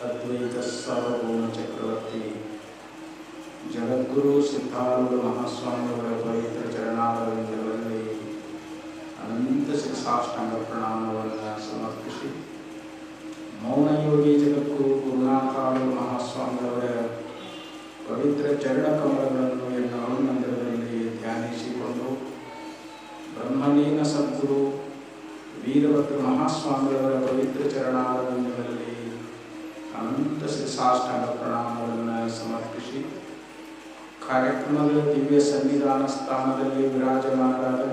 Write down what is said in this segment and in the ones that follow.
ಅದ್ವೈತ ಸಾರ್ವಭೌಮ ಚಕ್ರವರ್ತಿ ಜಗದ್ಗುರು ಸಿದ್ಧಾರೂಢ ಮಹಾಸ್ವಾಮಿಯವರ ಪವಿತ್ರ ಚರಣಾರವಿಂದಗಳಲ್ಲಿ ಅನಂತ ಶಿಕ್ಷಾಷ್ಟಾಂಗ ಪ್ರಣಾಮವನ್ನು ಸಮರ್ಪಿಸಿ ಮೌನಯೋಗಿ ಜಗದ್ಗುರು ಗುರುನಾಥಾಳು ಮಹಾಸ್ವಾಮಿಯವರ ಪವಿತ್ರ ಚರಣ ಕಮಲಗಳನ್ನು ಎಲ್ಲ ಮಂದಿರದಲ್ಲಿ ಧ್ಯಾನಿಸಿಕೊಂಡು ಬ್ರಹ್ಮಲೀನ ಸದ್ಗುರು ವೀರಭದ್ರ ಮಹಾಸ್ವಾಮಿಯವರ ಪವಿತ್ರ ಚರಣಾರವಿಂದಗಳಲ್ಲಿ ಅನಂತ ಶಿಕ್ಷಾಷ್ಟಾಂಗ ಪ್ರಣಾಮವನ್ನು ಸಮರ್ಪಿಸಿ ಕಾರ್ಯಕ್ರಮದ ದಿವ್ಯ ಸನ್ನಿಧಾನ ಸ್ಥಾನದಲ್ಲಿ ವಿರಾಜಮಾನರಾದ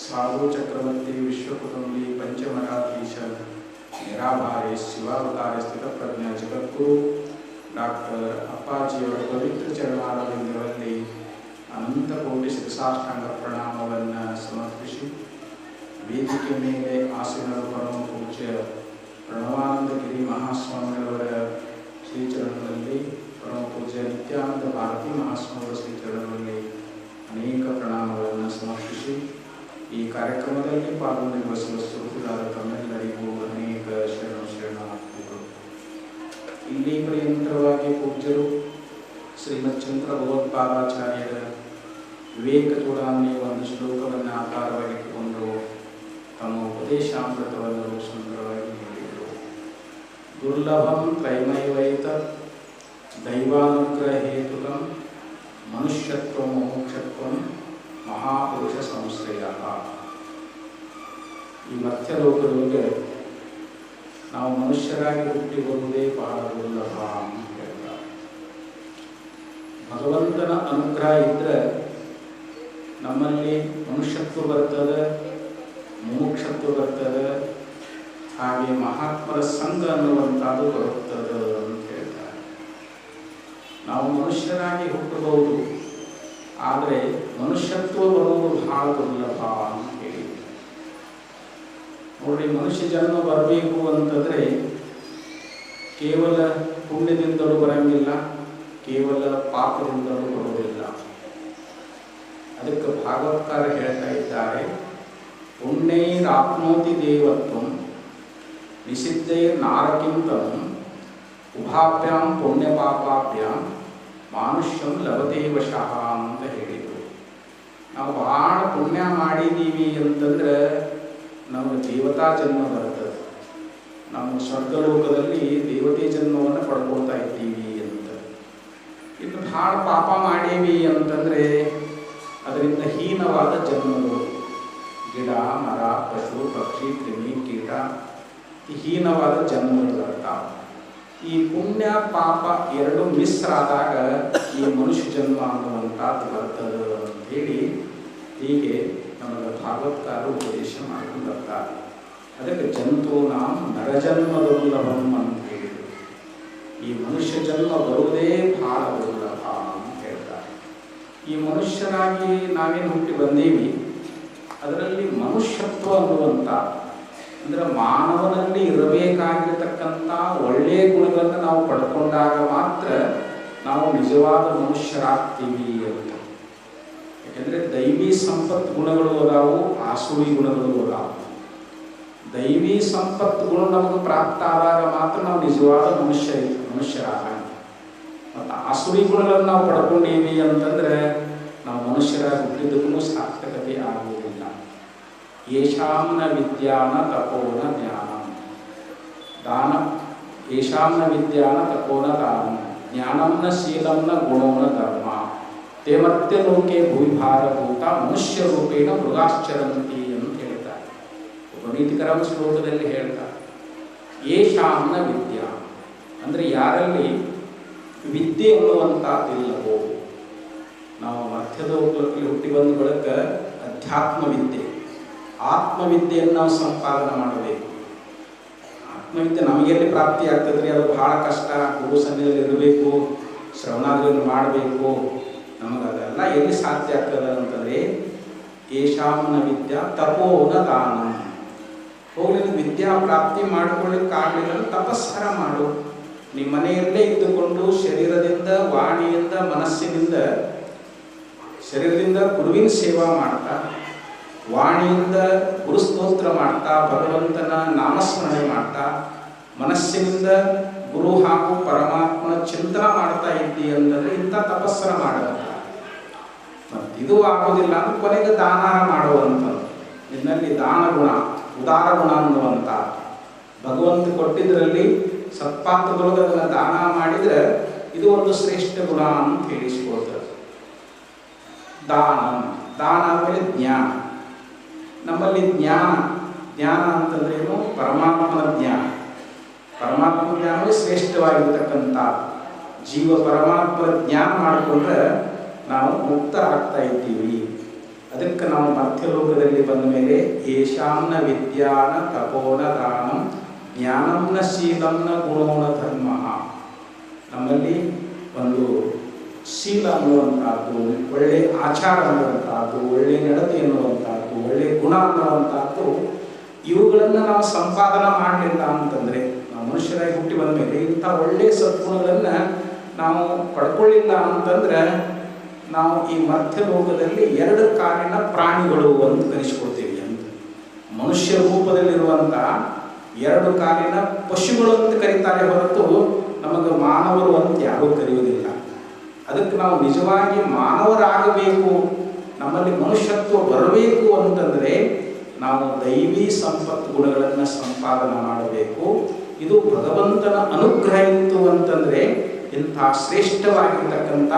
ಸಾಧು ಚಕ್ರವರ್ತಿ ವಿಶ್ವಕುಟುಂಬಿ ಪಂಚಮರಾಧೀಶ ನಿರಾಭಾರಿ ಶಿವಾವತಾರಿ ಸ್ಥಿತಪ್ರಜ್ಞ ಜಗದ್ಗುರು ಡಾಕ್ಟರ್ ಅಪ್ಪಾಜಿಯವರ ಪವಿತ್ರ ಚರಣಾರವಿಂದಗಳಲ್ಲಿ ಅನಂತ ಕೋಟಿ ಶಿಕ್ಷಾಷ್ಟಾಂಗ ಪ್ರಣಾಮವನ್ನು ಸಮರ್ಪಿಸಿ ವೇದಿಕೆ ಮೇಲೆ ಆಸೀನರು ಪರಮ ಪೂಜ್ಯ ಪ್ರಣವಾನಂದಗಿರಿ ಮಹಾಸ್ವಾಮಿಯವರ ಶ್ರೀಚರಣದಲ್ಲಿ ಪರಮ ಪೂಜ್ಯ ನಿತ್ಯಾನಂದ ಭಾರತಿ ಮಹಾಸ್ವಾಮಿಯವರ ಶ್ರೀಚರಣದಲ್ಲಿ ಅನೇಕ ಪ್ರಣಾಮಗಳನ್ನು ಸಮರ್ಪಿಸಿ ಈ ಕಾರ್ಯಕ್ರಮದಲ್ಲಿ ಪಾಲ್ಗೊಂಡಿರುವ ಸುರಸುರುಕುಲಾದ ತಮ್ಮೆಲ್ಲರಿಗೂ ಅನೇಕ ಶರಣ ಶರಣಾರ್ಥಿಗಳು ಇಲ್ಲಿ ಪರ್ಯಂತರವಾಗಿ ಪೂಜ್ಯರು ಶ್ರೀಮತ್ ಚಂದ್ರ ಭಗವತ್ಪಾದಾಚಾರ್ಯರ ವಿವೇಕ ಚೂಡಾಮಣಿ ಒಂದು ಶ್ಲೋಕವನ್ನು ಆಧಾರವಾಗಿಟ್ಟುಕೊಂಡು ತಮ್ಮ ಉಪದೇಶಾಮೃತವನ್ನು ಸುಂದರವಾಗಿ ದುರ್ಲಭಂ ತ್ರೈಮೈವೈತ ದೈವಾನುಗ್ರಹೇತುಕ ಮನುಷ್ಯತ್ವ ಮೋಕ್ಷತ್ವ ಮಹಾಪುರುಷ ಸಂಶ್ರಯ. ಈ ಮಧ್ಯಲೋಕದೊಳಗೆ ನಾವು ಮನುಷ್ಯರಾಗಿ ಹುಟ್ಟಿ ಬಂದೇ ಬಹಳ ದುರ್ಲಭ ಅಂತ ಹೇಳ್ತಾರೆ. ಭಗವಂತನ ಅನುಗ್ರಹ ಇದ್ದರೆ ನಮ್ಮಲ್ಲಿ ಮನುಷ್ಯತ್ವ ಬರ್ತದೆ, ಮೋಕ್ಷತ್ವ ಬರ್ತದೆ ಹಾಗೆ ಮಹಾತ್ಮರ ಸಂಘ ಅನ್ನುವಂಥದ್ದು ಬರುತ್ತದೆ ಅಂತ ಹೇಳ್ತಾರೆ. ನಾವು ಮನುಷ್ಯರಾಗಿ ಹುಟ್ಟಬಹುದು, ಆದರೆ ಮನುಷ್ಯತ್ವ ಬರುವುದು ಬಹಳ ದುರ್ಲಭ ಅಂತ ಹೇಳಿ ನೋಡಿ ಮನುಷ್ಯ ಜನ್ಮ ಬರಬೇಕು ಅಂತಂದರೆ ಕೇವಲ ಪುಣ್ಯದಿಂದಲೂ ಬರಂಗಿಲ್ಲ, ಕೇವಲ ಪಾಪದಿಂದಲೂ ಬರುವುದಿಲ್ಲ. ಅದಕ್ಕೆ ಭಾಗವತ್ಕಾರ ಹೇಳ್ತಾ ಇದ್ದಾರೆ ಪುಣ್ಯೈರಾಪ್ನೋತಿ ದೇವತ್ವಂ ನಾರಕಿಂತ ಉಭಾಭ್ಯಾಂ ಪುಣ್ಯ ಪಾಪಾಭ್ಯಾಂ ಮಾನುಷ್ಯಂ ಲಭತೆ ವಶಃ ಅಂತ ಹೇಳಿದರು. ನಾವು ಭಾಳ ಪುಣ್ಯ ಮಾಡಿದ್ದೀವಿ ಅಂತಂದ್ರೆ ನಮ್ಮ ದೇವತಾ ಜನ್ಮ ಬರ್ತದೆ. ನಮ್ಮ ಸ್ವರ್ಗಲೋಕದಲ್ಲಿ ದೇವತೆ ಜನ್ಮವನ್ನು ಪಡ್ಕೊಳ್ತಾ ಇದ್ದೀವಿ ಅಂತ. ಇನ್ನು ಭಾಳ ಪಾಪ ಮಾಡೀವಿ ಅಂತಂದರೆ ಅದರಿಂದ ಹೀನವಾದ ಜನ್ಮಗಳು. ಗಿಡ, ಮರ, ಪಶು, ಪಕ್ಷಿ, ಕ್ರಿಮಿ, ಕೀಟ ಹೀನವಾದ ಜನ್ಮ ಬರ್ತಾವೆ ಈ ಪುಣ್ಯ ಪಾಪ ಎರಡು ಮಿಸ್ ಆದಾಗ ಈ ಮನುಷ್ಯ ಜನ್ಮ ಅನ್ನುವಂಥದ್ದು ಬರ್ತದೆ ಅಂತೇಳಿ ಹೀಗೆ ನಮಗೆ ಭಾಗವತ್ಕಾರ ಉಪದೇಶ ಮಾಡ್ಕೊಂಡು ಬರ್ತಾರೆ. ಅದಕ್ಕೆ ಜಂತು ನಾಮ ನರಜನ್ಮ ದುರ್ಲಭಂ ಅಂತ ಹೇಳಿದರು ಈ ಮನುಷ್ಯ ಜನ್ಮ ಬರುವುದೇ ಬಹಳ ದುರ್ಲಭ ಅಂತ ಹೇಳ್ತಾರೆ. ಈ ಮನುಷ್ಯರಾಗಿ ನಾವೇನು ಹುಟ್ಟಿ ಬಂದೀವಿ? ಅದರಲ್ಲಿ ಮನುಷ್ಯತ್ವ ಅನ್ನುವಂಥ ಅಂದರೆ ಮಾನವನಲ್ಲಿ ಇರಬೇಕಾಗಿರತಕ್ಕಂಥ ಒಳ್ಳೆಯ ಗುಣಗಳನ್ನು ನಾವು ಪಡ್ಕೊಂಡಾಗ ಮಾತ್ರ ನಾವು ನಿಜವಾದ ಮನುಷ್ಯರಾಗ್ತೀವಿ ಅಂತ. ಯಾಕೆಂದರೆ ದೈವಿ ಸಂಪತ್ ಗುಣಗಳು ಅದಾವು, ಆಸುರಿ ಗುಣಗಳು ಅದಾವು. ದೈವಿ ಸಂಪತ್ ಗುಣ ನಮಗೆ ಪ್ರಾಪ್ತ ಆದಾಗ ಮಾತ್ರ ನಾವು ನಿಜವಾದ ಮನುಷ್ಯ ಮನುಷ್ಯರಾಗ ಮತ್ತು ಆಸುರಿ ಗುಣಗಳನ್ನು ನಾವು ಪಡ್ಕೊಂಡೀವಿ ಅಂತಂದ್ರೆ ನಾವು ಮನುಷ್ಯರಾಗಿ ಹುಟ್ಟಿದ್ದಕ್ಕೂ ಆಗುವುದಿಲ್ಲ ಯೇಷಾಂನ ವಿದ್ಯಾನ ತಪೋನ ಜ್ಞಾನ ದಾನ ಯಶಾಂನ ವಿದ್ಯಾನ ತಪೋನ ದಾನ ಜ್ಞಾನಂನ ಶೀಲಂನ ಗುಣೋನ ಧರ್ಮ. ತೇ ಲೋಕೆ ಭೂಮಿಭಾರಭೂತ ಮನುಷ್ಯ ರೂಪೇಣ ಮೃಗಾಶ್ಚರಂತಿ ಅಂತ ಹೇಳ್ತಾರೆ. ಒಬ್ಬ ನೀತಿಕರ ಶ್ಲೋಕದಲ್ಲಿ ಹೇಳ್ತಾರೆ. ಯಶಾಂನ ವಿದ್ಯಾ ಅಂದರೆ ಯಾರಲ್ಲಿ? ವಿದ್ಯೆ ಅನ್ನುವಂಥದ್ದಿಲ್ಲವೋ ನಾವು ಮಧ್ಯದ ಹುಟ್ಟಿ ಬಂದ ಬಳಿಕ ಅಧ್ಯಾತ್ಮವಿದ್ಯೆ. ಆತ್ಮವಿದ್ಯೆಯನ್ನು ನಾವು ಸಂಪಾದನೆ ಮಾಡಬೇಕು. ಆತ್ಮವಿದ್ಯೆ ನಮಗೆಲ್ಲಿ ಪ್ರಾಪ್ತಿ ಆಗ್ತದೆ ರೀ ಅದು ಬಹಳ ಕಷ್ಟ. ಗುರು ಸನ್ನಿಧಿಯಲ್ಲಿ ಇರಬೇಕು ಶ್ರವಣಾದಿಗಳನ್ನು ಮಾಡಬೇಕು. ನಮಗೆ ಅದೆಲ್ಲ ಎಲ್ಲಿ ಸಾಧ್ಯ ಆಗ್ತದೆ ಅಂತಂದರೆ, ಏಷಾಮನ ವಿದ್ಯಾ ತಪೋನ ದಾನ. ನೀನು ವಿದ್ಯಾ ಪ್ರಾಪ್ತಿ ಮಾಡಿಕೊಳ್ಳಿಕ್ಕೆ ಆಗಲಿಲ್ಲ ತಪಸ್ಸರ ಮಾಡು. ನಿಮ್ಮ ಮನೆಯಲ್ಲೇ ಇದ್ದುಕೊಂಡು ಶರೀರದಿಂದ, ವಾಣಿಯಿಂದ, ಮನಸ್ಸಿನಿಂದ, ಶರೀರದಿಂದ ಗುರುವಿನ ಸೇವಾ ಮಾಡ್ತಾ ವಾಣಿಯಿಂದ ಗುರುಸ್ತೋತ್ರ ಮಾಡ್ತಾ, ಭಗವಂತನ ನಾಮಸ್ಮರಣೆ ಮಾಡ್ತಾ, ಮನಸ್ಸಿನಿಂದ ಗುರು ಹಾಗೂ ಪರಮಾತ್ಮನ ಚಿಂತನ ಮಾಡ್ತಾ ಇದ್ದಿ ಅಂದರೆ ಇಂಥ ತಪಸ್ಸರ ಮಾಡಬೇಕು. ಇದು ಆಗೋದಿಲ್ಲ ಅಂದ್ರೆ ಕೊನೆಗೆ ದಾನ ಮಾಡುವಂಥದ್ದು. ಇದರಲ್ಲಿ ದಾನ ಗುಣ, ಉದಾರ ಗುಣ ಅನ್ನುವಂಥ. ಭಗವಂತ ಕೊಟ್ಟಿದ್ರಲ್ಲಿ ಸತ್ಪಾತ್ರದೊಳಗೆ ಅದನ್ನು ದಾನ ಮಾಡಿದರೆ ಇದು ಒಂದು ಶ್ರೇಷ್ಠ ಗುಣ ಅಂತ ಹೇಳಿಸ್ಕೊಳ್ತಾರೆ. ದಾನ ದಾನ ಆದಮೇಲೆ ಜ್ಞಾನ. ನಮ್ಮಲ್ಲಿ ಜ್ಞಾನ. ಜ್ಞಾನ ಅಂತಂದ್ರೆ ಏನು? ಪರಮಾತ್ಮನ ಜ್ಞಾನ. ಪರಮಾತ್ಮ ಜ್ಞಾನವೇ ಶ್ರೇಷ್ಠವಾಗಿರ್ತಕ್ಕಂಥ. ಜೀವ ಪರಮಾತ್ಮನ ಜ್ಞಾನ ಮಾಡಿಕೊಂಡ್ರೆ ನಾವು ಮುಕ್ತ ಆಗ್ತಾ ಇದ್ದೀವಿ. ಅದಕ್ಕೆ ನಾವು ಮಧ್ಯಲೋಕದಲ್ಲಿ ಬಂದ ಮೇಲೆ ಏಷಾಂನ ವಿದ್ಯಾನ ತಪೋನ ದಾನಂ ಜ್ಞಾನಂನ ಶೀಲಂನ ಗುಣೋನ ಧರ್ಮ. ನಮ್ಮಲ್ಲಿ ಒಂದು ಶೀಲ ಅನ್ನುವಂಥದ್ದು, ಒಳ್ಳೆ ಆಚಾರ ಅನ್ನುವಂಥದ್ದು, ಒಳ್ಳೆ ನಡತೆ ಅನ್ನುವಂಥದ್ದು. ಒಳ್ಳೆ ಗುಣ ಅನ್ನುವಂಥದ್ದು ಇವುಗಳನ್ನು ನಾವು ಸಂಪಾದನೆ ಮಾಡಲಿಲ್ಲ ಅಂತಂದರೆ ನಾವು ಮನುಷ್ಯರಾಗಿ ಹುಟ್ಟಿ ಬಂದ ಮೇಲೆ ಇಂಥ ಒಳ್ಳೆ ಸದ್ಗುಣಗಳನ್ನು ನಾವು ಪಡ್ಕೊಳ್ಳಿಲ್ಲ ಅಂತಂದ್ರೆ ನಾವು ಈ ಮಧ್ಯ ಲೋಕದಲ್ಲಿ ಎರಡು ಕಾಲಿನ ಪ್ರಾಣಿಗಳು ಅಂತ ಕರೆಸಿಕೊಳ್ತೀವಿ ಅಂತ. ಮನುಷ್ಯ ರೂಪದಲ್ಲಿರುವಂಥ ಎರಡು ಕಾಲಿನ ಪಶುಗಳು ಅಂತ ಕರೀತಾರೆ ಹೊರತು ನಮಗೆ ಮಾನವರು ಅಂತ ಯಾರೂ ಕರೆಯುವುದಿಲ್ಲ. ಅದಕ್ಕೆ ನಾವು ನಿಜವಾಗಿ ಮಾನವರಾಗಬೇಕು ನಮ್ಮಲ್ಲಿ ಮನುಷ್ಯತ್ವ ಬರಬೇಕು ಅಂತಂದರೆ ನಾವು ದೈವಿ ಸಂಪತ್ ಗುಣಗಳನ್ನು ಸಂಪಾದನೆ ಮಾಡಬೇಕು. ಇದು ಭಗವಂತನ ಅನುಗ್ರಹ ಇತ್ತು ಅಂತಂದರೆ ಇಂಥ ಶ್ರೇಷ್ಠವಾಗಿರ್ತಕ್ಕಂಥ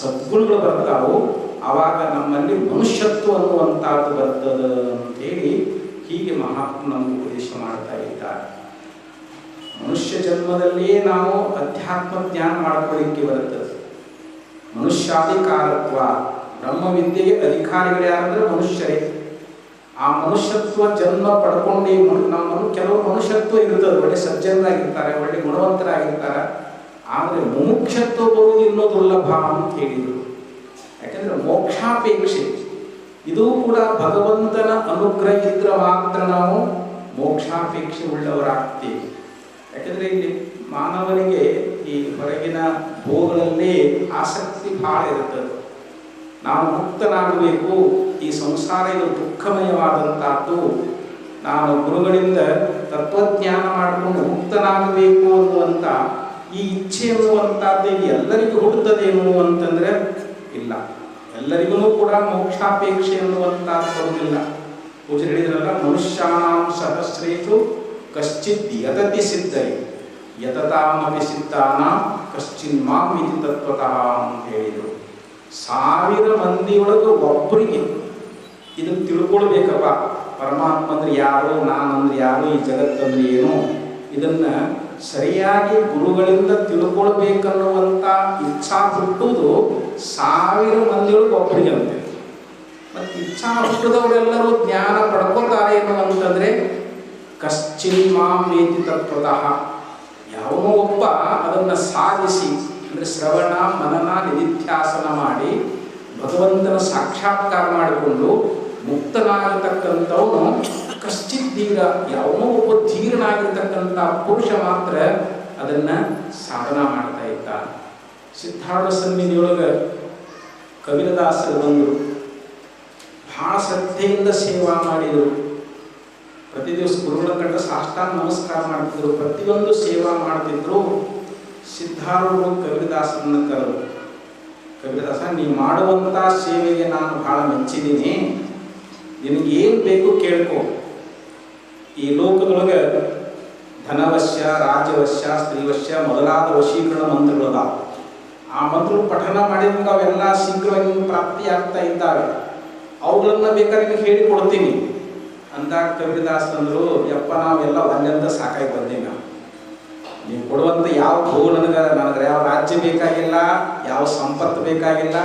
ಸದ್ಗುಣಗಳು ಬರ್ತಾವು ಆವಾಗ ನಮ್ಮಲ್ಲಿ ಮನುಷ್ಯತ್ವ ಅನ್ನುವಂಥದ್ದು ಬರ್ತದ ಅಂತೇಳಿ ಹೀಗೆ ಮಹಾತ್ಮ ಉಪದೇಶ ಮಾಡ್ತಾ ಇದ್ದಾರೆ. ಮನುಷ್ಯ ಜನ್ಮದಲ್ಲಿಯೇ ನಾವು ಅಧ್ಯಾತ್ಮ ಜ್ಞಾನ ಮಾಡ್ಕೊಳ್ಳಿಕ್ಕೆ ಬರ್ತದೆ ಮನುಷ್ಯಾಧಿಕಾರತ್ವ ಬ್ರಹ್ಮವಿದ್ಯೆಗೆ ಅಧಿಕಾರಿಗಳು ಯಾರಂದ್ರೆ ಮನುಷ್ಯರೇ. ಆ ಮನುಷ್ಯತ್ವ ಜನ್ಮ ಪಡ್ಕೊಂಡು ನಮ್ಮ ಕೆಲವು ಮನುಷ್ಯತ್ವ ಇರ್ತದೆ, ಒಳ್ಳೆ ಸಜ್ಜನರಾಗಿರ್ತಾರೆ, ಒಳ್ಳೆ ಗುಣವಂತರಾಗಿರ್ತಾರೆ. ಆದರೆ ಮುಮುಕ್ಷತ್ವ ಬರುವುದು ಇನ್ನೂ ದುರ್ಲಭ ಅಂತ ಹೇಳಿದರು. ಯಾಕಂದ್ರೆ ಮೋಕ್ಷಾಪೇಕ್ಷೆ. ಇದು ಕೂಡ ಭಗವಂತನ ಅನುಗ್ರಹ ಇದ್ರೆ ಮಾತ್ರ ನಾವು ಮೋಕ್ಷಾಪೇಕ್ಷೆ ಉಳ್ಳವರಾಗ್ತೀವಿ. ಯಾಕಂದ್ರೆ ಇಲ್ಲಿ ಮಾನವನಿಗೆ ಈ ಹೊರಗಿನ ಭೋಗಗಳಲ್ಲಿ ಆಸಕ್ತಿ ಬಹಳ ಇರ್ತದೆ. ನಾವು ಮುಕ್ತನಾಗಬೇಕು. ಈ ಸಂಸಾರ ಇದು ದುಃಖಮಯವಾದಂತಹದ್ದು ನಾನು ಗುರುಗಳಿಂದ ತತ್ವಜ್ಞಾನ ಮಾಡಿಕೊಂಡು ಮುಕ್ತನಾಗಬೇಕು ಅನ್ನುವಂಥ ಈ ಇಚ್ಛೆ ಅನ್ನುವಂಥದ್ದು ಇದು ಎಲ್ಲರಿಗೂ ಹುಟ್ಟುತ್ತದೇನು ಅಂತಂದ್ರೆ, ಇಲ್ಲ. ಎಲ್ಲರಿಗೂ ಕೂಡ ಮೋಕ್ಷಾಪೇಕ್ಷೆ ಅನ್ನುವಂಥದ್ದು ಬರುವುದಿಲ್ಲ. ಪೂಜೆ ಹೇಳಿದ್ರಲ್ಲ, ಮನುಷ್ಯಾಂ ಸಹಸ್ರೇತು ಕಶ್ಚಿತ್ ಯತತಿ ಸಿದ್ಧೈ. ಯತತಾಮಪಿ ಸಿದ್ಧಾನ ಕಶ್ಚಿನ್ ಮಾಂ ಇತಿ ತತ್ವತಃ ಅಂತ ಹೇಳಿದರು. ಸಾವಿರ ಮಂದಿಯೊಳಗೆ ಒಬ್ಬರಿಗೆ ಇದನ್ನು ತಿಳ್ಕೊಳ್ಬೇಕಪ್ಪ. ಪರಮಾತ್ಮ ಅಂದ್ರೆ ಯಾರು, ನಾನಂದ್ರೆ ಯಾರು, ಈ ಜಗತ್ತಂದ್ರೆ ಏನು? ಇದನ್ನ ಸರಿಯಾಗಿ ಗುರುಗಳಿಂದ ತಿಳ್ಕೊಳ್ಬೇಕನ್ನುವಂಥ ಇಚ್ಛಾ ಹುಟ್ಟುವುದು ಸಾವಿರ ಮಂದಿಯೊಳಗೆ ಒಬ್ಬರಿಗೆ ಅಂತೆ ಮತ್ತು ಇಚ್ಛಾ ಹುಟ್ಟಿದವರೆಲ್ಲರೂ ಜ್ಞಾನ ಪಡ್ಕೊತಾರೆ ಏನು ಕಶ್ಚಿನ್ ಮಾಂ ನೇತಿ ತತ್ವತಃ. ಯಾವನೋ ಒಬ್ಬ ಅದನ್ನು ಸಾಧಿಸಿ ಅಂದರೆ ಶ್ರವಣ, ಮನನ ನಿಧಿತ್ಯಾಸನ ಮಾಡಿ ಭಗವಂತನ ಸಾಕ್ಷಾತ್ಕಾರ ಮಾಡಿಕೊಂಡು ಮುಕ್ತನಾಗಿರ್ತಕ್ಕಂಥವನು ಕಶ್ಚಿತ್ ಧೀರ ಯಾವನೋ ಒಬ್ಬ ಧೀರನಾಗಿರ್ತಕ್ಕಂಥ ಪುರುಷ ಮಾತ್ರ ಅದನ್ನು ಸಾಧನ ಮಾಡ್ತಾ ಇದ್ದ. ಸಿದ್ಧಾರ್ಥ ಸನ್ನಿಧಿಯೊಳಗೆ ಕವಿರದಾಸರು ಬಂದರು ಬಹಳ ಶ್ರದ್ಧೆಯಿಂದ ಸೇವಾ ಮಾಡಿದರು. ಪ್ರತಿ ದಿವಸ ಗುರುಗಳ ಕಂಡ ಸಾಷ್ಟಾಂಗ ನಮಸ್ಕಾರ ಮಾಡ್ತಿದ್ರು. ಪ್ರತಿಯೊಂದು ಸೇವಾ ಮಾಡ್ತಿದ್ರು. ಸಿದ್ಧಾರೂಢರು ಕವಿದಾಸನನ್ನು ಕರೆದು, ಕವಿದಾಸ, ನೀ ಮಾಡುವಂಥ ಸೇವೆಗೆ ನಾನು ಬಹಳ ಮೆಚ್ಚಿದ್ದೀನಿ. ನಿನಗೇನು ಬೇಕು ಕೇಳ್ಕೊ. ಈ ಲೋಕದೊಳಗೆ ಧನವಶ್ಯ, ರಾಜವಶ್ಯ, ಸ್ತ್ರೀವಶ್ಯ ಮೊದಲಾದ ವಶೀಕರಣ ಮಂತ್ರಗಳದಾವ. ಆ ಮಂತ್ರಗಳು ಪಠನ ಮಾಡಿದಾಗ ಅವೆಲ್ಲ ಶೀಘ್ರವಾಗಿ ಪ್ರಾಪ್ತಿ ಆಗ್ತಾ ಇದ್ದಾವೆ. ಅವುಗಳನ್ನ ಬೇಕಾದ್ರೆ ನಿನಗೆ ಹೇಳಿಕೊಡ್ತೀನಿ. ಅಂದಾಗ ಕಬೀರದಾಸ್ ಅಂದರು ಯಪ್ಪ, ನಾವೆಲ್ಲ ಅಲ್ಲಿಂದ ಸಾಕಾಗಿ ಬಂದೀವಿ ನಾವು ಕೊಡುವಂಥ ಯಾವ ಭೂ ನನಗೆ ನನಗೆ ಯಾವ ರಾಜ್ಯ ಬೇಕಾಗಿಲ್ಲ, ಯಾವ ಸಂಪತ್ತು ಬೇಕಾಗಿಲ್ಲ,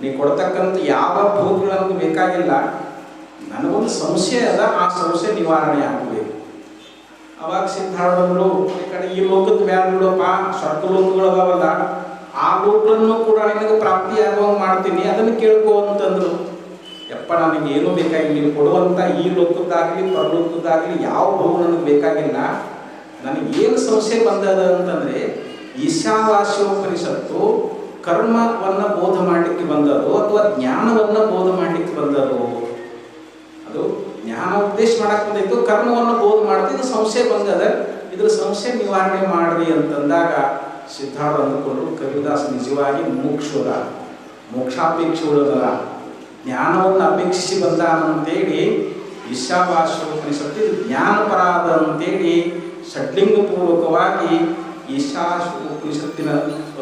ನೀವು ಕೊಡ್ತಕ್ಕಂಥ ಯಾವ ಭೂಗಳು ನನಗೆ ಬೇಕಾಗಿಲ್ಲ, ನನಗೊಂದು ಸಂಶಯ ಅದ, ಆ ಸಂಶಯ ನಿವಾರಣೆ ಆಗಬೇಕು. ಅವಾಗ ಸಿದ್ಧಾರ್ಥರು ಈ ಕಡೆ ಈ ಲೋಕದ ಮ್ಯಾಲ ನೋಡಪ್ಪ ಸ್ವರ್ಗ ಲೋಕಗಳು ಅದಾವಲ್ಲ, ಆ ಲೋಕಗಳನ್ನು ಕೂಡ ನಿನಗೆ ಪ್ರಾಪ್ತಿಯಾಗುವಂಗೆ ಮಾಡ್ತೀನಿ, ಅದನ್ನು ಕೇಳ್ಕೋ ಅಂತಂದ್ರು. ಯಪ್ಪ ನನಗೆ ಏನೂ ಬೇಕಾಗಿಲ್ಲ ನೀವು ಕೊಡುವಂಥ ಈ ಲೋಕದ್ದಾಗಲಿ, ಪರಲೋಕದ್ದಾಗಲಿ ಯಾವ ಭೂ ನನಗೆ ಬೇಕಾಗಿಲ್ಲ ನನಗೆ ಏನು ಸಂಶಯ ಬಂದದ ಅಂತಂದರೆ ಈಶಾವಾಸ್ಯೋಪನಿಷತ್ತು ಕರ್ಮವನ್ನು ಬೋಧ ಮಾಡಲಿಕ್ಕೆ ಬಂದರೋ ಅಥವಾ ಜ್ಞಾನವನ್ನು ಬೋಧ ಮಾಡಲಿಕ್ಕೆ ಬಂದದ್ದು? ಅದು ಜ್ಞಾನ ಉದ್ದೇಶ ಮಾಡಕ್ಕೆ ಬಂದಿತ್ತು, ಕರ್ಮವನ್ನು ಬೋಧ ಮಾಡಿದ್ರೆ ಇದು ಸಂಶಯ ಬಂದದ. ಇದ್ರ ಸಂಶಯ ನಿವಾರಣೆ ಮಾಡ್ರಿ ಅಂತಂದಾಗ ಸಿದ್ಧಾರ್ಥ ಅಂದುಕೊಂಡು ಕವಿದಾಸ್ ನಿಜವಾಗಿ ಮೋಕ್ಷದ ಮೋಕ್ಷಾಪೇಕ್ಷೆ ಜ್ಞಾನವನ್ನು ಅಪೇಕ್ಷಿಸಿ ಬಂದಾನಂತೇಳಿ ಈಶಾವಾಸ್ಯೋಪನಿಷತ್ತು ಇದು ಜ್ಞಾನಪರಾಧ ಅಂತೇಳಿ ಷಡ್ಲಿಂಗಪೂರ್ವಕವಾಗಿ ಈಶಾಶೋಪನಿಷತ್ತಿನ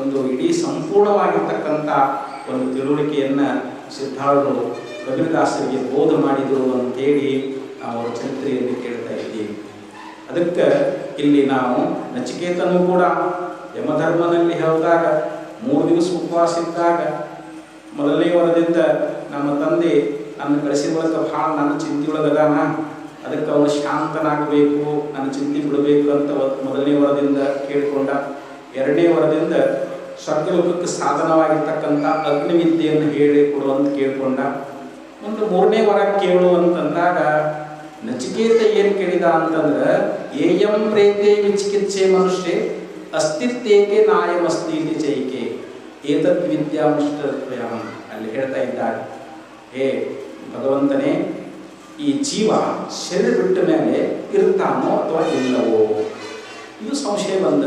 ಒಂದು ಇಡೀ ಸಂಪೂರ್ಣವಾಗಿರ್ತಕ್ಕಂಥ ಒಂದು ತಿಳುವಳಿಕೆಯನ್ನು ಸಿದ್ಧಾರ್ಥರು ಕಬೀರದಾಸರಿಗೆ ಬೋಧ ಮಾಡಿದರು ಅಂತೇಳಿ ನಾವು ಚರಿತ್ರೆಯಲ್ಲಿ ಕೇಳ್ತಾ ಇದ್ದೀವಿ. ಅದಕ್ಕೆ ಇಲ್ಲಿ ನಾವು ನಚಿಕೇತನೂ ಕೂಡ ಯಮಧರ್ಮನಲ್ಲಿ ಹೇಳಿದಾಗ ಮೂರು ದಿವಸ ಉಪವಾಸ ಇದ್ದಾಗ ಮೊದಲನೇ ವರದಿಂದ ನಮ್ಮ ತಂದೆ ನನ್ನ ಕಳಿಸಿದ ಭಾಳ ನನ್ನ ಚಿಂತೆಯೊಳಗದಾನ. ಅದಕ್ಕೆ ಅವನು ಶಾಂತನಾಗಬೇಕು ನನ್ನ ಚಿಂತೆ ಬಿಡಬೇಕು ಅಂತ ಮೊದಲನೇ ವರದಿಂದ ಕೇಳಿಕೊಂಡ. ಎರಡನೇ ವರದಿಂದ ಸ್ವರ್ಗಲೋಕಕ್ಕೆ ಸಾಧನವಾಗಿರ್ತಕ್ಕಂಥ ಅಗ್ನಿವಿದ್ಯೆಯನ್ನು ಹೇಳಿ ಕೊಡುವಂತ ಕೇಳಿಕೊಂಡ. ಒಂದು ಮೂರನೇ ವರ ಕೇಳು ಅಂತಂದಾಗ, ನಚಿಕೇತ ಏನು ಕೇಳಿದ ಅಂತಂದ್ರೆ, ಏಯಂ ಪ್ರೇತೆ ವಿಚಿಕಿತ್ಸೆ ಮನುಷ್ಯ, ಅಸ್ತಿತ್ವೇಕೆ ನಾಯಮಸ್ತಿ ಇತಿ ಚೈಕೆ. ಏತದ್ ವಿದ್ಯಾಮುಷ್ಟತ್ವಯಂ ಅಲ್ಲಿ ಹೇಳ್ತಾ ಇದ್ದಾರೆ ಹೇ ಭಗವಂತನೇ ಈ ಜೀವ ಶರೀರ ಬಿಟ್ಟ ಮೇಲೆ ಇರ್ತಾನೋ ಅಥವಾ ಇಲ್ಲವೋ? ಇದು ಸಂಶಯ ಬಂದ.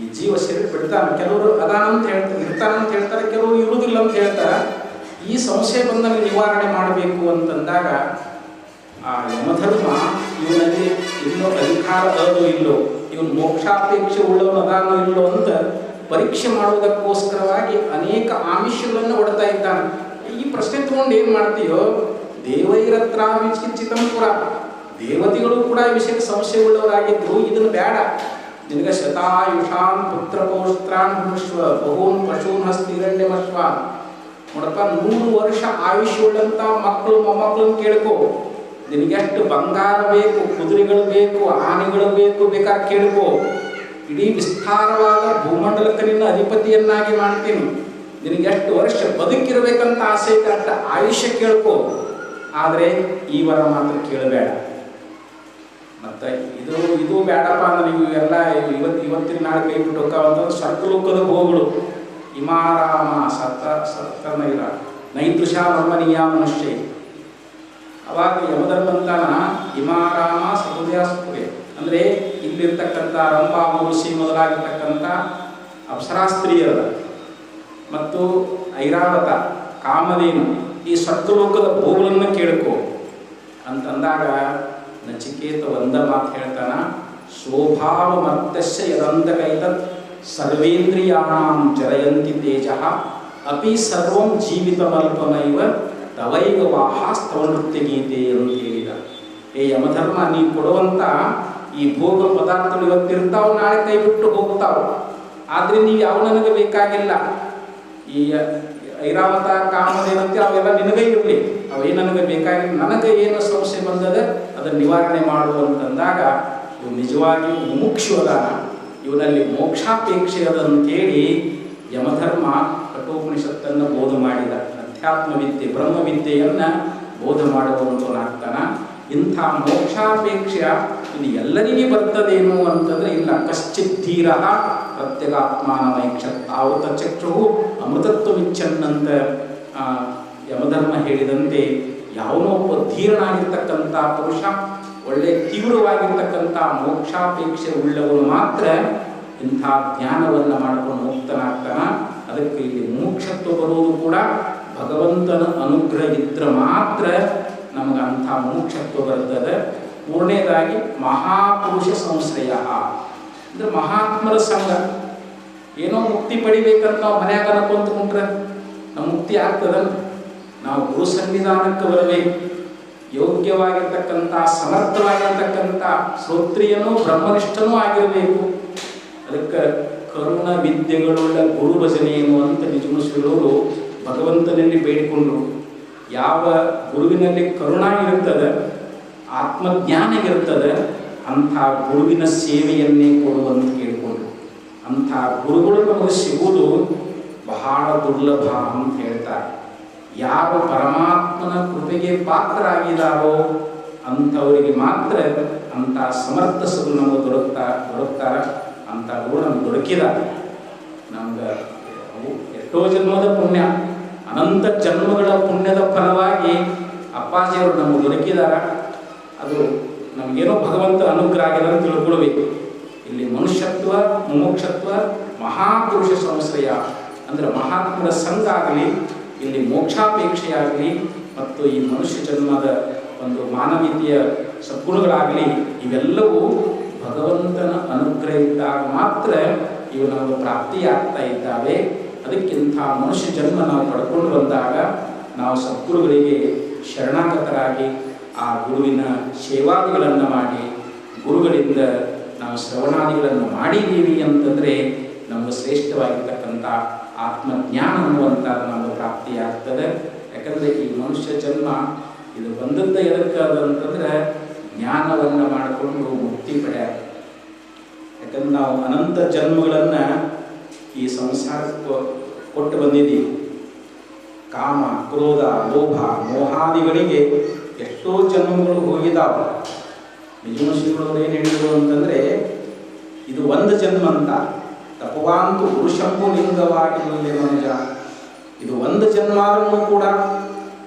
ಈ ಜೀವ ಶರೀರ ಬಿಡ್ತಾನೆ. ಕೆಲವರು ಅದಾನಂತ ಹೇಳ್ತಾರೆ ಇರ್ತಾನಂತ ಹೇಳ್ತಾರೆ, ಕೆಲವರು ಇರುವುದಿಲ್ಲ ಅಂತ ಹೇಳ್ತಾರೆ. ಈ ಸಂಶಯ ಬಂದಾಗ ನಿವಾರಣೆ ಮಾಡಬೇಕು ಅಂತಂದಾಗ ಆ ಯಮಧರ್ಮ ಇವನಲ್ಲಿ ಇನ್ನೂ ಅಧಿಕಾರ ಅದೋ ಇಲ್ಲೋ? ಇವನು ಮೋಕ್ಷಾಪೇಕ್ಷೆ ಉಳ್ಳವನು ಅದಾನೋ ಇಲ್ಲೋ ಅಂತ ಪರೀಕ್ಷೆ ಮಾಡುವುದಕ್ಕೋಸ್ಕರವಾಗಿ ಅನೇಕ ಆಮಿಷಗಳನ್ನು ಹೊಡ್ತಾ ಇದ್ದಾನೆ. ಈ ಪ್ರಶ್ನೆ ತಗೊಂಡು ಏನು ಮಾಡ್ತೀಯೋ? ದೇವೈರತ್ರ ವಿಚಿಚಿತಂ ಪುರ ದೇವತೆಗಳು ಕೂಡ ಈ ವಿಷಯಕ್ಕೆ ಸಂಶಯವುಳ್ಳವರಾಗಿದ್ರು ಇದನ್ನು ಬೇಡ. ನಿನಗೆ ಶತಾಯುಷಾನ್ ಪುತ್ರ ಪೌಷ್ಟ್ರಾನ್ ಭುಷ್ವ ಬಹೂನ್ ಪಶೂನ್ ಹಸ್ತಿರಣ್ಯಮಶ್ವಾನ್ ನೋಡಪ್ಪ, ನೂರು ವರ್ಷ ಆಯುಷ್ಯುಳ್ಳಂತ ಮಕ್ಕಳು ಮೊಮ್ಮಕ್ಕಳನ್ನು ಕೇಳ್ಕೊ. ನಿನಗೆಷ್ಟು ಬಂಗಾರ ಬೇಕು, ಕುದುರೆಗಳು ಬೇಕು, ಆನೆಗಳು ಬೇಕು ಬೇಕಾ ಕೇಳ್ಕೊ. ಇಡೀ ವಿಸ್ತಾರವಾದ ಭೂಮಂಡಲಕ್ಕೆ ನಿನ್ನ ಅಧಿಪತಿಯನ್ನಾಗಿ ಮಾಡ್ತೀನಿ. ನಿನಗೆ ಎಷ್ಟು ವರ್ಷ ಬದುಕಿರಬೇಕಂತ ಆಸೆ ಇದೆ ಅಷ್ಟ ಆಯುಷ್ಯ ಕೇಳ್ಕೊ. ಆದರೆ ಈ ವರ ಮಾತ್ರ ಕೇಳಬೇಡ. ಮತ್ತು ಇದು ಇದು ಬೇಡಪ್ಪ ಅಂದ್ರೆ ನೀವು ಎಲ್ಲ ಇವತ್ತು ಇವತ್ತಿನ ನಾಳೆ ಕೈ ಬಿಟ್ಟು ಹೋಗ್ತಾವಂತಂದ್ರೆ ಸರ್ಕಲುಕ್ಕದ ಭೋಗಳು ಇಮಾರಾಮ ಸತ್ತ, ಸತ್ತನೈರ ನೈತೃಷ ಮರ್ಮನೀಯ ಮನುಷ್ಯ. ಅವಾಗ ಯಮಧರ್ಮಂತನ ಇಮಾರಾಮ ಸಹೃದಯಾಸ್ಪುರೆ ಅಂದರೆ ಇಲ್ಲಿರ್ತಕ್ಕಂಥ ರಂಭಾ ಊರ್ವಶಿ ಮೊದಲಾಗಿರ್ತಕ್ಕಂಥ ಅಪ್ಸರಾಸ್ತ್ರೀಯರ. ಮತ್ತು ಐರಾವತ, ಕಾಮಧೇನು. ಈ ಸ್ವರ್ಗಲೋಕದ ಭೋಗಗಳನ್ನು ಕೇಳ್ಕೋ. ಅಂತಂದಾಗ ನಚಿಕೇತ ಒಂದ ಮಾತು ಹೇಳ್ತಾನ, ಶೋಭಾವ ಮತ್ತಶ ಯದಂತಕೈತ ಸರ್ವೇಂದ್ರಿಯಾಣಾಂ ಜರಯಂತಿ ತೇಜ, ಅಪಿ ಸರ್ವಂ ಜೀವಿತಮಲ್ಪಮೈವ ತವೈವ ವಾಹಾಸ್ತವ ನೃತ್ಯ ಗೀತೆ ಅಂತ ಹೇಳಿದ. ಏ ಯಮಧರ್ಮ ನೀವು ಕೊಡುವಂಥ ಈ ಭೋಗ ಪದಾರ್ಥಗಳು ಇವತ್ತಿರ್ತಾವ, ನಾಳೆ ಕೈ ಬಿಟ್ಟು ಹೋಗ್ತಾವ. ಆದ್ರೆ ನೀವು ಯಾವ ನನಗೆ ಬೇಕಾಗಿಲ್ಲ? ಈ ಐರಾವತ ಏನಂತೆ ಅವೆಲ್ಲ ನಿನಗೇ ಇರಲಿ. ಅವೇ ನನಗೆ ಬೇಕಾಗಿ ನನಗೆ ಏನು ಸಮಸ್ಯೆ ಬಂದದ ಅದನ್ನು ನಿವಾರಣೆ ಮಾಡು ಅಂತಂದಾಗ ಇವು ನಿಜವಾಗಿಯೂ ಮುಮುಕ್ಷು ಅದಾನ ಇವನಲ್ಲಿ ಮೋಕ್ಷಾಪೇಕ್ಷೆ ಅದ ಅಂತೇಳಿ ಯಮಧರ್ಮ ಕಠೋಪನಿಷತ್ತನ್ನು ಬೋಧ ಮಾಡಿದ. ಅಧ್ಯಾತ್ಮ ವಿದ್ಯೆ ಬ್ರಹ್ಮವಿದ್ಯೆಯನ್ನು ಬೋಧ ಮಾಡುವಂತನಾಗ್ತಾನ ಇಂಥ ಮೋಕ್ಷಾಪೇಕ್ಷೆ ಇದು ಎಲ್ಲರಿಗೆ ಬರ್ತದೇನು ಅಂತಂದರೆ ಇಲ್ಲ. ಕಶ್ಚಿತ್ ಧೀರ ಪ್ರತ್ಯಗಾತ್ಮಾನಮೈಕ್ಷ ಆವೃತ ಚಕ್ಷು ಅಮೃತತ್ವ ವಿಚ್ಛನ್ನಂತ ಯಮಧರ್ಮ ಹೇಳಿದಂತೆ ಯಾವನೋ ಒಬ್ಬ ಧೀರನಾಗಿರ್ತಕ್ಕಂಥ ಪುರುಷ, ಒಳ್ಳೆ ತೀವ್ರವಾಗಿರ್ತಕ್ಕಂಥ ಮೋಕ್ಷಾಪೇಕ್ಷೆ ಉಳ್ಳವನು ಮಾತ್ರ ಇಂಥ ಜ್ಞಾನವನ್ನು ಮಾಡಿಕೊಂಡು ಮುಕ್ತನಾಗ್ತಾನ. ಅದಕ್ಕೆ ಇಲ್ಲಿ ಮೋಕ್ಷತ್ವ ಬರುವುದು ಕೂಡ ಭಗವಂತನ ಅನುಗ್ರಹ ಇದ್ರೆ ಮಾತ್ರ ನಮಗೆ ಅಂಥ ಮೋಕ್ಷತ್ವ ಬರ್ತದೆ. ಮೂರನೇದಾಗಿ ಮಹಾಪುರುಷ ಸಂಶ್ರಯ. ಅಂದ್ರೆ ಮಹಾತ್ಮರ ಸಂಘ. ಏನೋ ಮುಕ್ತಿ ಪಡಿಬೇಕಂತ ನಾವು ಮನ್ಯಾಗ ಅನ್ಕೊಂತ ಕುಂಟ್ರೆ ನಮ್ಮ ಮುಕ್ತಿ ಆಗ್ತದ ನಾವು ಗುರು ಸನ್ನಿಧಾನಕ್ಕೆ ಬರಬೇಕು ಯೋಗ್ಯವಾಗಿರ್ತಕ್ಕಂಥ, ಸಮರ್ಥವಾಗಿರ್ತಕ್ಕಂಥ ಶ್ರೋತ್ರಿಯನೂ ಬ್ರಹ್ಮನಿಷ್ಠನೂ ಆಗಿರಬೇಕು. ಅದಕ್ಕೆ ಕರುಣ ವಿದ್ಯೆಗಳುಳ್ಳ ಗುರು ಭಜನೆ ಎನ್ನುವಂತ ಶ್ರೀಗಳು ಭಗವಂತನಲ್ಲಿ ಬೇಡಿಕೊಂಡರು. ಯಾವ ಗುರುವಿನಲ್ಲಿ ಕರುಣ ಇರುತ್ತದೆ, ಆತ್ಮಜ್ಞಾನ ಇರುತ್ತದೆ ಅಂಥ ಗುರುವಿನ ಸೇವೆಯನ್ನೇ ಕೊಡುವಂತ ಕೇಳಿಕೊಂಡ್ರು. ಅಂಥ ಗುರುಗಳು ನಮಗೆ ಸಿಗುವುದು ಬಹಳ ದುರ್ಲಭ ಅಂತ ಹೇಳ್ತಾರೆ. ಯಾವ ಪರಮಾತ್ಮನ ಕೃಪೆಗೆ ಪಾತ್ರರಾಗಿದ್ದಾರೋ ಅಂಥವರಿಗೆ ಮಾತ್ರ ಅಂಥ ಸಮರ್ಥ ಸದು ನಮಗೆ ದೊರಕ್ತಾ, ದೊರಕ್ತಾರ. ಅಂಥ ಗುರು ನಮ್ಗೆ ದೊರಕಿದ ನಮ್ಗೆ ಅವು ಎಷ್ಟೋ ಜನ್ಮದ ಪುಣ್ಯ, ಅನಂತ ಜನ್ಮಗಳ ಪುಣ್ಯದ ಫಲವಾಗಿ ಅಪ್ಪಾಜಿಯವರು ನಮಗೆ ದೊರಕಿದಾರ ಅದು ನಮಗೇನೋ ಭಗವಂತ ಅನುಗ್ರಹ ಆಗಿದೆ ಅಂತ ತಿಳ್ಕೊಳ್ಬೇಕು. ಇಲ್ಲಿ ಮನುಷ್ಯತ್ವ ಮೋಕ್ಷತ್ವ ಮಹಾಪುರುಷ ಸಂಶ್ರಯ. ಅಂದರೆ ಮಹಾತ್ಮರ ಸಂಘ ಆಗಲಿ, ಇಲ್ಲಿ ಮೋಕ್ಷಾಪೇಕ್ಷೆಯಾಗಲಿ, ಮತ್ತು ಈ ಮನುಷ್ಯ ಜನ್ಮದ ಒಂದು ಮಾನವೀಯತೆಯ ಸದ್ಗುಣಗಳಾಗಲಿ, ಇವೆಲ್ಲವೂ ಭಗವಂತನ ಅನುಗ್ರಹ ಇದ್ದಾಗ ಮಾತ್ರ ಇವು ನಮಗೆ ಪ್ರಾಪ್ತಿಯಾಗ್ತಾ ಇದ್ದಾವೆ. ಅದಕ್ಕಿಂತ ಮನುಷ್ಯ ಜನ್ಮ ನಾವು ಪಡ್ಕೊಂಡು ಬಂದಾಗ, ನಾವು ಸದ್ಗುರುಗಳಿಗೆ ಶರಣಾಗತರಾಗಿ ಆ ಗುರುವಿನ ಸೇವಾದಿಗಳನ್ನು ಮಾಡಿ, ಗುರುಗಳಿಂದ ನಾವು ಶ್ರವಣಾದಿಗಳನ್ನು ಮಾಡಿದ್ದೀವಿ ಅಂತಂದರೆ ನಮಗೆ ಶ್ರೇಷ್ಠವಾಗಿರ್ತಕ್ಕಂಥ ಆತ್ಮಜ್ಞಾನ ಅನ್ನುವಂಥದ್ದು ನಮಗೆ ಪ್ರಾಪ್ತಿಯಾಗ್ತದೆ. ಯಾಕಂದರೆ ಈ ಮನುಷ್ಯ ಜನ್ಮ ಇದು ಎದಕ್ಕೆ ಅಂತಂದ್ರೆ ಜ್ಞಾನವನ್ನು ಮಾಡಿಕೊಂಡು ಮುಕ್ತಿ ಪಡೆಯ ಯಾಕಂದ್ರೆ ನಾವು ಅನಂತ ಜನ್ಮಗಳನ್ನು ಈ ಸಂಸಾರಕ್ಕೆ ಕೊಟ್ಟು ಬಂದಿದ್ದೀವಿ. ಕಾಮ, ಕ್ರೋಧ, ಲೋಭ, ಮೋಹಾದಿಗಳಿಗೆ ಎಷ್ಟೋ ಜನ್ಮಗಳು ಹೋಗಿದ್ದಾವೆ ನಿಜಮ ಶ್ರೀಗಳವರು ಏನು ಹೇಳಿದರು ಅಂತಂದರೆ, ಇದು ಒಂದು ಜನ್ಮ ಅಂತ. ತಪವಾಂತು ಪುರುಷಂಪು ಲಿಂಗವಾಗಿರಲಿಲ್ಲ ಮನುಜ. ಇದು ಒಂದು ಜನ್ಮ ಕೂಡ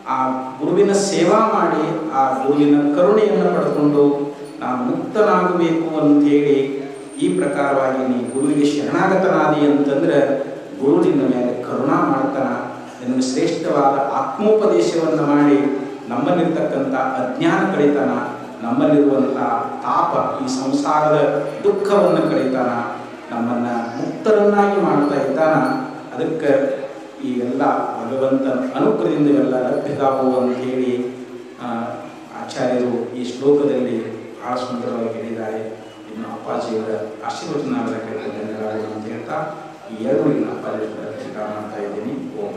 ಆ ಗುರುವಿನ ಸೇವಾ ಮಾಡಿ ಆ ಗುರುವಿನ ಕರುಣೆಯನ್ನು ಪಡೆದುಕೊಂಡು ನಾನು ಮುಕ್ತನಾಗಬೇಕು ಅಂತೇಳಿ ಈ ಪ್ರಕಾರವಾಗಿ ನೀ ಗುರುವಿಗೆ ಶರಣಾಗತನಾದಿ ಅಂತಂದ್ರೆ ಗುರು ನಿನ್ನ ಮೇಲೆ ಕರುಣಾ ಮಾಡ್ತಾನ. ನಿನಗೆ ಶ್ರೇಷ್ಠವಾದ ಆತ್ಮೋಪದೇಶವನ್ನು ಮಾಡಿ ನಮ್ಮಲ್ಲಿರ್ತಕ್ಕಂಥ ಅಜ್ಞಾನ ಕಳೀತಾನ ನಮ್ಮಲ್ಲಿರುವಂಥ ತಾಪ, ಈ ಸಂಸಾರದ ದುಃಖವನ್ನು ಕಳೀತಾನ ನಮ್ಮನ್ನು ಮುಕ್ತರನ್ನಾಗಿ ಮಾಡ್ತಾ ಇದ್ದಾನ. ಅದಕ್ಕೆ ಈ ಎಲ್ಲ ಭಗವಂತನ ಅನುಗ್ರಹದಿಂದ ಇವೆಲ್ಲ ಲಭ್ಯಗಾವು ಅಂತ ಹೇಳಿ ಆಚಾರ್ಯರು ಈ ಶ್ಲೋಕದಲ್ಲಿ ಬಹಳ ಸುಂದರವಾಗಿ ಹೇಳಿದ್ದಾರೆ. ಇನ್ನು ಅಪ್ಪಾಜಿಯವರ ಆಶೀರ್ವಚನ ಅಂತ ಹೇಳ್ತಾ, ಈ ಎರಡು ಇನ್ನು ಅಪ್ಪಾಜಿ ಮಾಡ್ತಾ ಇದ್ದೀನಿ. ಓಂ.